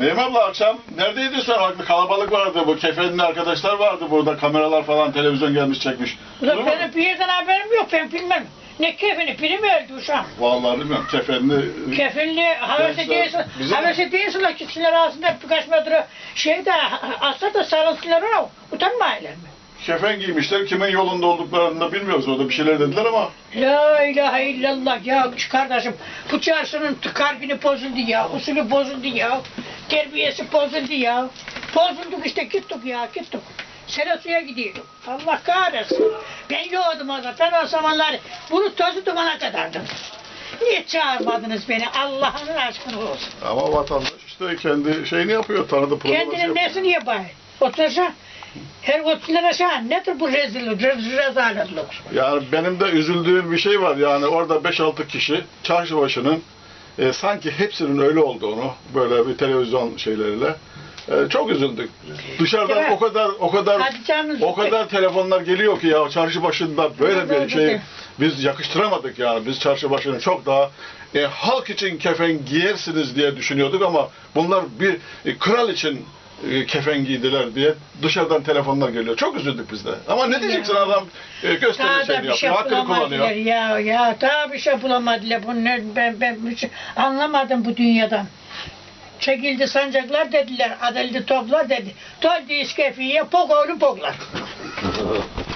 Neyim abla akşam neredeydin sen? Haklı kalabalık vardı bu. Kefenli arkadaşlar vardı burada. Kameralar falan televizyon gelmiş çekmiş. Ulan benim bir yerden haberim yok ben bilmem. Ne kefini biri mi öldü uşağım? Vallahi bilmiyorum. Kefenli Kefinli havası Gençler, değilsin. bizim- Havası değilsin la gitsinler ağzında birkaç metre şeyde asla da sarılsınlar ona. Utanmayırlar mı? Kefen giymişler. Kimin yolunda olduklarını da bilmiyoruz. Orada bir şeyler dediler ama La ilahe illallah ya şu kardeşim bu çarşının kalbini bozuldu ya, usulü bozuldu ya, terbiyesi bozuldu ya. Bozulduk işte gittik ya gittik. Sene suya gidiyorduk. Allah kahretsin. Ben yoğdum orada. Ben o zamanlar bunu tozu dumana kadardım. Niye çağırmadınız beni? Allah'ın aşkına olsun. ama vatandaş işte kendi şeyini yapıyor. Tanıdı programı Kendinin yapıyor. nesini yapayım? Otursa her oturlar aşağı nedir bu rezillik, rez, rezaletlik? Yani benim de üzüldüğüm bir şey var. Yani orada 5-6 kişi çarşı başının e, sanki hepsinin öyle olduğunu böyle bir televizyon şeyleriyle e, çok üzüldük. Dışarıdan mi? o kadar o kadar o kadar telefonlar geliyor ki ya çarşı başında böyle bir Evet, şey evet. biz yakıştıramadık yani. Biz çarşı başını çok daha e, halk için kefen giyersiniz diye düşünüyorduk ama bunlar bir e, kral için e, kefen giydiler diye dışarıdan telefonlar geliyor. Çok üzüldük biz de. Ama ne diyeceksin adam e, gösteri Daha da şeyini bir şey yapıyor, hakkını bulamadılar kullanıyor. ya ya daha bir şey bulamadılar bunlar ben ben bir şey anlamadım bu dünyadan. Çekildi sancaklar dediler, adaldı toplar dedi. Toldi iskefiye, pok oğlu poklar.